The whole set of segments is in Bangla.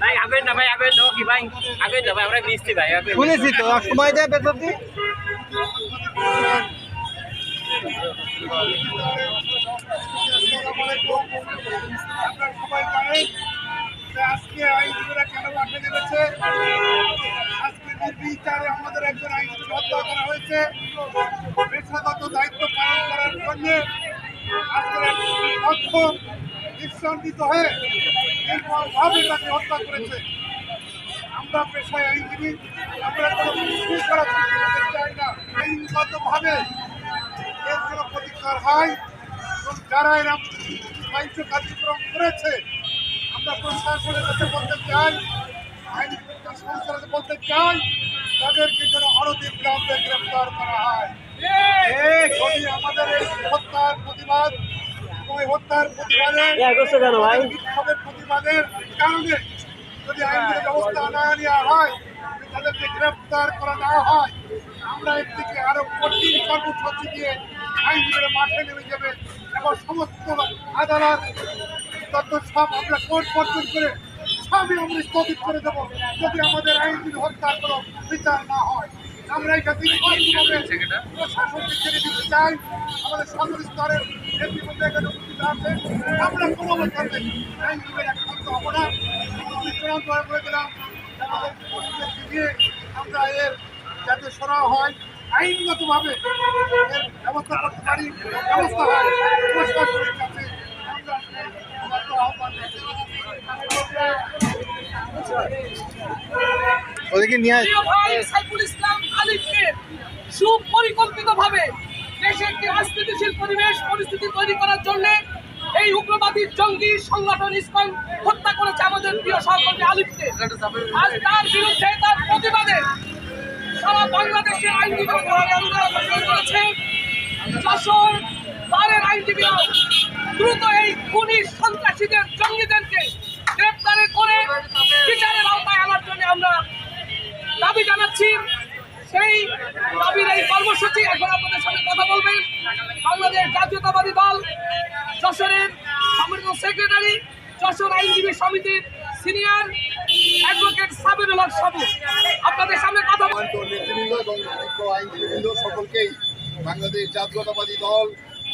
ভাই আবেন না ভাই আবেন ও কি ভাই। আবেন না ভাই আমরা মিস্ত্রি ভাই শুনেছি তো এক সময় দেয় বেতন দিয়ে? আপনারা সবাই জানেন যে আজকে আইনজীবীরা কেন মাঠে নেমেছে আজকে নির্বিচারে আমাদের একজন আইনজীবী হত্যা করা হয়েছে। পেশাগত দায়িত্ব পালন করার জন্য নিঃসন্দিত হয়ে নির্মমভাবে তাকে হত্যা করেছে। আমরা পেশায় আইনজীবী, আমরা কোনো সৃষ্টি করতে চাই না। আইনগতভাবে এর কোনো প্রতিকার হয় এবং যারা এরা বাণিজ্য কার্যক্রম করেছে, আমরা প্রশাসনের কাছে বলতে চাই, আইন সংস্থার বলতে চাই, তাদেরকে যেন অনতির বিলম্বে গ্রেফতার করা হয়। আমাদের হত্যার প্রতিবাদ হত্যার প্রতিবাদে প্রতিবাদের কারণে যদি হয় তাদেরকে হয় আমরা এর আরও মাঠে যাবে এবং সমস্ত আদালত সব আমরা করে সবই আমরা স্থগিত করে দেবো যদি আমাদের আইনজীবী হত্যার কোনো বিচার না হয়। আমরা এটা প্রশাসনকে ছেড়ে দিতে চাই। আমাদের সকল স্তরের আমরা কোনো অবস্থাতে আইনজীবীরা ক্ষান্ত হব না আমি চূড়ান্তভাবে বলে দিলাম আমাদের পুলিশকে দিয়ে আমরা এর যাতে হয়, আইনগতভাবে এর ব্যবস্থা করতে পারি ওদেরকে নিয়ে। ভাই, সাইফুল ইসলাম সুপরিকল্পিতভাবে দেশে অস্থিতিশীল পরিবেশ, পরিস্থিতি তৈরি করার জন্য এই উগ্রবাদী জঙ্গি সংগঠন হত্যা করেছে আমাদের প্রিয় সহকর্মী আলিফকে আজ তার বিরুদ্ধে তার প্রতিবাদে সারা বাংলাদেশের যশোর বারের আইনজীবীরা দ্রুত এই খুনি সন্ত্রাসীদের জঙ্গিদেরকে জাতীয়তাবাদী দল, যশোরের সম্মানিত সেক্রেটারি যশোর আইনজীবী সমিতির সিনিয়র অ্যাডভোকেট সাবিরুল হক সাবু। আপনাদের সামনে কথা নেতৃবৃন্দ সকলকেই বাংলাদেশ জাতীয়তাবাদী দল,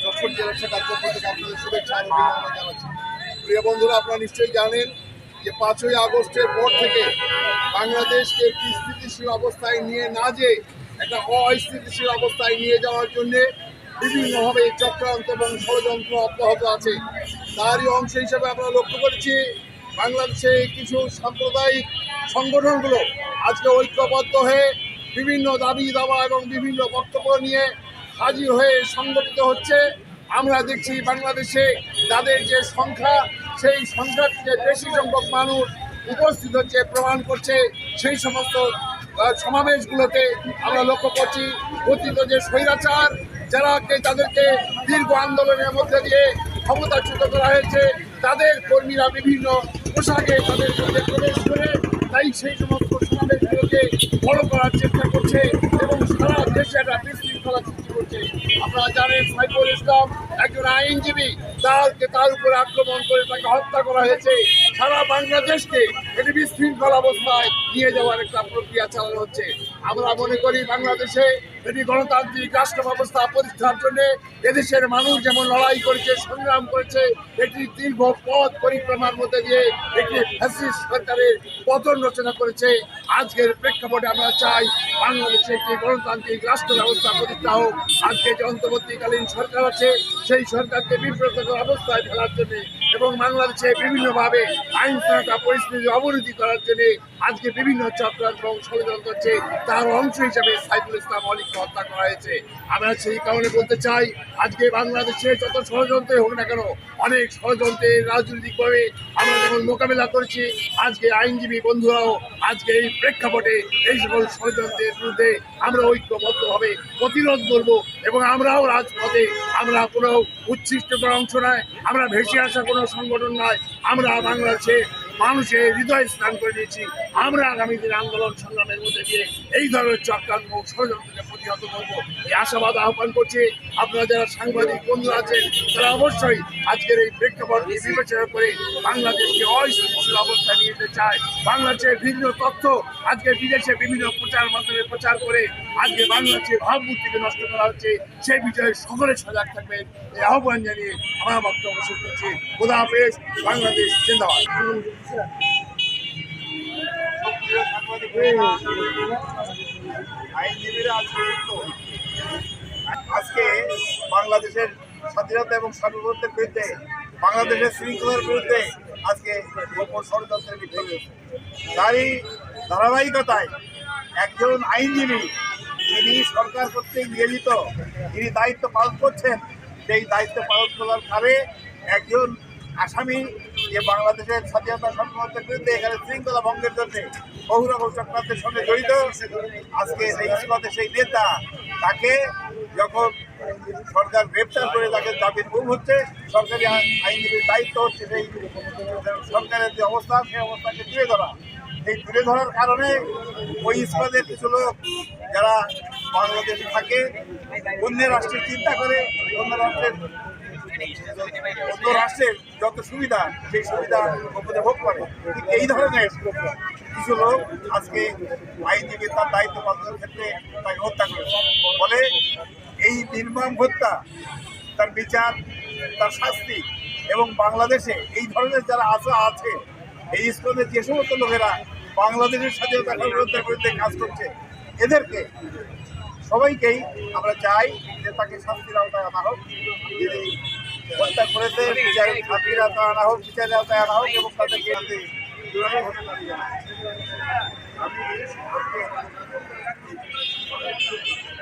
যশোর জেলা শাখার পক্ষ থেকে আপনাদের শুভেচ্ছা অভিনন্দন জানাচ্ছি। প্রিয় বন্ধুরা, আপনারা নিশ্চয়ই জানেন যে পাঁচই আগস্টের পর থেকে বাংলাদেশকে একটি স্থিতিশীল অবস্থায় নিয়ে না যে একটা অস্থিতিশীল অবস্থায় নিয়ে যাওয়ার জন্য বিভিন্নভাবে চক্রান্ত এবং ষড়যন্ত্র অব্যাহত আছে। তারই অংশ হিসেবে আমরা লক্ষ্য করেছি, বাংলাদেশে কিছু সাম্প্রদায়িক সংগঠনগুলো আজকে ঐক্যবদ্ধ হয়ে বিভিন্ন দাবি দাবা এবং বিভিন্ন বক্তব্য নিয়ে হাজির হয়ে সংগঠিত হচ্ছে। আমরা দেখছি বাংলাদেশে তাদের যে সংখ্যা, সেই সংখ্যার থেকে বেশি সংখ্যক মানুষ উপস্থিত হচ্ছে, প্রমাণ করছে। সেই সমস্ত সমাবেশগুলোতে আমরা লক্ষ্য করছি অতীত যে স্বৈরাচার যারাকে তাদেরকে দীর্ঘ আন্দোলনের মধ্যে দিয়ে ক্ষমতাচ্যুত করা হয়েছে, তাদের কর্মীরা বিভিন্ন পোশাকে তাদের মধ্যে প্রবেশ করে তাই সেই সমস্ত সমাবেশগুলোকে বড় করার চেষ্টা করছে এবং সারা দেশে একটা বিশৃঙ্খলা সৃষ্টি করছে। আপনারা জানেন, সাইফুল ইসলাম একজন আইনজীবী তারকে তার উপরে আক্রমণ করে তাকে হত্যা করা হয়েছে। সারা বাংলাদেশকে একটি বিশৃঙ্খল অবস্থায় নিয়ে যাওয়ার একটা প্রক্রিয়া চালানো হচ্ছে। আমরা মনে করি বাংলাদেশে এটি গণতান্ত্রিক রাষ্ট্র ব্যবস্থা প্রতিষ্ঠার জন্য এদেশের মানুষ যেমন লড়াই করেছে, সংগ্রাম করেছে, একটি দীর্ঘ পথ পরিক্রমার মধ্যে দিয়ে একটি ফ্যাসিস্ট সরকারের পতন রচনা করেছে। আজকের প্রেক্ষাপটে আমরা চাই বাংলাদেশে একটি গণতান্ত্রিক রাষ্ট্র ব্যবস্থা প্রতিষ্ঠা হোক। আজকে যে অন্তর্বর্তীকালীন সরকার আছে, সেই সরকারকে বিব্রতকর অবস্থায় ফেলার জন্য এবং বাংলাদেশে বিভিন্নভাবে আইন শৃঙ্খলা পরিস্থিতি অবনতি করার জন্য আজকে বিভিন্ন চক্রান্ত এবং ষড়যন্ত্র হচ্ছে তার অংশ হিসাবে সাইফুল ইসলাম অলিককে হত্যা করা হয়েছে। আমরা সেই কারণে বলতে চাই, আজকে বাংলাদেশে যত ষড়যন্ত্রই হোক না কেন, অনেক ষড়যন্ত্রের রাজনৈতিকভাবে আমরা যেমন মোকাবেলা করেছি, আজকে আইনজীবী বন্ধুরাও আজকে এই প্রেক্ষাপটে এই সকল ষড়যন্ত্রের বিরুদ্ধে আমরা ঐক্যবদ্ধভাবে প্রতিরোধ করব এবং আমরাও রাজপথে, আমরা কোনো উচ্ছিষ্ট কোনো অংশ নয়, আমরা ভেসে আসা কোনো সংগঠন নয়, আমরা বাংলাদেশে মানুষের হৃদয় স্থান করে দিয়েছি। আমরা আগামী দিন আন্দোলন সংগ্রামের মধ্যে দিয়ে এই ধরনের চক্রান্ত ষড়যন্ত্র প্রতিহত করব। এই আশাবাদ আহ্বান করছি আপনারা যারা সাংবাদিক, বন্ধু আছেন, তারা অবশ্যই আজকের এই প্রেক্ষাপটকে বিবেচনা করে বাংলাদেশকে অস্থিতিশীল অবস্থা নিয়ে যেতে চায়। বাংলাদেশের ভিন্ন তথ্য আজকে বিদেশে বিভিন্ন প্রচার মাধ্যমে প্রচার করে আজকে বাংলাদেশের ভাবমূর্তিকে নষ্ট করা হচ্ছে। সেই বিষয়ে সকলে সজাগ থাকবেন। এই আহ্বান জানিয়ে আমার বক্তব্য শেষ করছি। খোদা হাফেজ। বাংলাদেশ জিন্দাবাদ। আইনজীবীরা আজকে বাংলাদেশের স্বাধীনতা এবং সার্বভৌমত্বের বিরুদ্ধে, বাংলাদেশের শৃঙ্খলার বিরুদ্ধে আজকে গোপন ষড়যন্ত্রের বিরুদ্ধে রয়েছে। তারই ধারাবাহিকতায় একজন আইনজীবী, যিনি সরকার কর্তৃক নিয়োজিত, যিনি দায়িত্ব পালন করছেন, সেই দায়িত্ব পালন করার কারে একজন আসামি যে বাংলাদেশের স্বাধীনতা সার্বভৌমত্বের বিরুদ্ধে এখানে শৃঙ্খলা ভঙ্গের জন্য বহু রকম চক্রান্তের সঙ্গে জড়িত আজকে সেই ইস্পাতে সেই নেতা, তাকে যখন সরকার গ্রেপ্তার করে তাকে জামিন গুম হচ্ছে সরকারি আইনজীবীর দায়িত্ব হচ্ছে সেই সরকারের যে অবস্থা, সেই অবস্থাকে তুলে ধরা। এই তুলে ধরার কারণে ওই ইস্পাতের কিছু লোক যারা বাংলাদেশে থাকে, অন্য রাষ্ট্রের চিন্তা করে, অন্য রাষ্ট্রের অন্য রাষ্ট্রের যত সুবিধা, সেই সুবিধা গোপনে ভোগ করে। ঠিক এই ধরনের কিছু লোক আজকে আইনজীবী তার দায়িত্ব পালনের ক্ষেত্রে তাকে হত্যা করেছে। ফলে এই নির্মম হত্যা, তার বিচার, তার শাস্তি এবং বাংলাদেশে এই ধরনের যারা আশা আছে, এই স্কুলের যে সমস্ত লোকেরা বাংলাদেশের স্বাধীনতা সার্বভৌমত্বের বিরুদ্ধে কাজ করছে, এদেরকে সবাইকেই আমরা চাই যে তাকে শাস্তির আওতায় আনা হোক, যিনি হত্যা করেছে বিচারের শাস্তির আওতায় আনা হোক, বিচারের আওতায় আনা হোক এবং তাদেরকে। আমি আজকে সন্তান মনে করি এই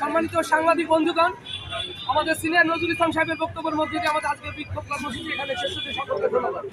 সম্মানিত সাংবাদিক বন্ধুগণ, আমাদের সিনিয়র নজরুল ইসলাম সাহেবের বক্তব্যের মধ্যে দিয়ে আমাদের আজকে বিক্ষোভ কর্মসূচি এখানে শেষ হতে সকলকে ধন্যবাদ।